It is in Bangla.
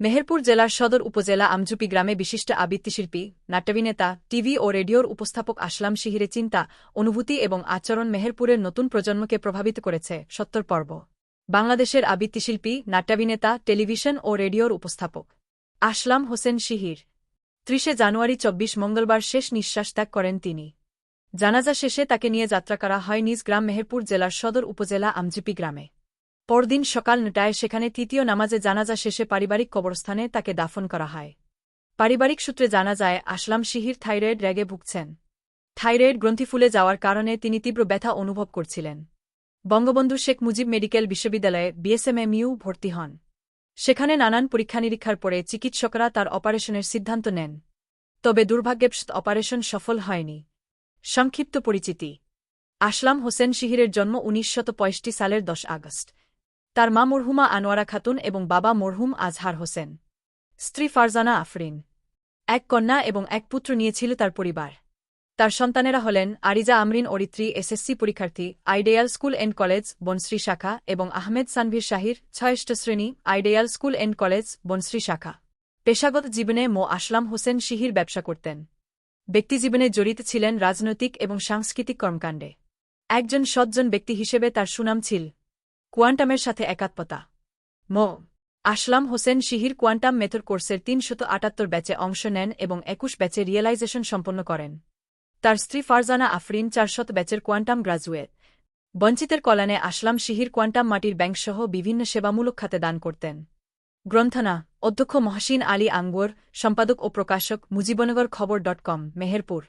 মেহেরপুর জেলার সদর উপজেলা আমজুপি গ্রামে বিশিষ্ট আবৃত্তিশিল্পী নাট্যাভিনেতা, টিভি ও রেডিওর উপস্থাপক আসলাম শিহিরে চিন্তা, অনুভূতি এবং আচরণ মেহেরপুরের নতুন প্রজন্মকে প্রভাবিত করেছে সত্তর পর্ব। বাংলাদেশের আবৃত্তিশিল্পী নাট্যাভিনেতা, টেলিভিশন ও রেডিওর উপস্থাপক। আসলাম হোসেন শিহির। ত্রিশে জানুয়ারি চব্বিশ মঙ্গলবার শেষ নিঃশ্বাস ত্যাগ করেন তিনি। জানাজা শেষে তাকে নিয়ে যাত্রা করা হয় নিজ গ্রাম মেহেরপুর জেলার সদর উপজেলা আমজিপি গ্রামে। পরদিন সকাল নটায় সেখানে তৃতীয় নামাজে জানাজা শেষে পারিবারিক কবরস্থানে তাকে দাফন করা হয়। পারিবারিক সূত্রে জানা যায়, আসলাম শিহির থাইরয়েড র্যাগে ভুগছেন। থাইরয়েড গ্রন্থি ফুলে যাওয়ার কারণে তিনি তীব্র ব্যথা অনুভব করছিলেন। বঙ্গবন্ধু শেখ মুজিব মেডিকেল বিশ্ববিদ্যালয়ে বিএসএমএমইউ ভর্তি হন। সেখানে নানান পরীক্ষা নিরীক্ষার পরে চিকিৎসকরা তার অপারেশনের সিদ্ধান্ত নেন। তবে দুর্ভাগ্যবশত অপারেশন সফল হয়নি। সংক্ষিপ্ত পরিচিতি। আসলাম হোসেন শিহিরের জন্ম উনিশশত সালের দশ আগস্ট। তার মা মরহুমা আনোয়ারা খাতুন এবং বাবা মরহুম আজহার হোসেন। স্ত্রী ফারজানা আফরিন। এক কন্যা এবং এক পুত্র নিয়েছিল তার পরিবার। তার সন্তানেরা হলেন আরিজা আমরিন অরিত্রী, এসএসসি পরীক্ষার্থী, ideal school and college, Banasree শাখা এবং আহমেদ সানভীর শাহির, ছয়ষ্ঠ শ্রেণি, ideal school and college, Banasree শাখা। পেশাগত জীবনে মো আসলাম হোসেন শিহির ব্যবসা করতেন। ব্যক্তিজীবনে জড়িত ছিলেন রাজনৈতিক এবং সাংস্কৃতিক কর্মকাণ্ডে। একজন সজ্জন ব্যক্তি হিসেবে তার সুনাম ছিল। কোয়ান্টামের সাথে একাত্মতা। মো. আসলাম হোসেন শিহির কোয়ান্টাম মেথড কোর্সের তিনশত আটাত্তর ব্যাচে অংশ নেন এবং একুশ ব্যাচে রিয়েলাইজেশন সম্পন্ন করেন। তার স্ত্রী ফারজানা আফরিন চারশত ব্যাচের কোয়ান্টাম গ্রাজুয়েট। বঞ্চিতের কল্যাণে আসলাম শিহির কোয়ান্টাম মাটির ব্যাংকসহ বিভিন্ন সেবামূলক খাতে দান করতেন। গ্রন্থনা, অধ্যক্ষ মহসিন আলী আঙ্গুর, সম্পাদক ও প্রকাশক মুজিবনগর খবর ডট কম, মেহেরপুর।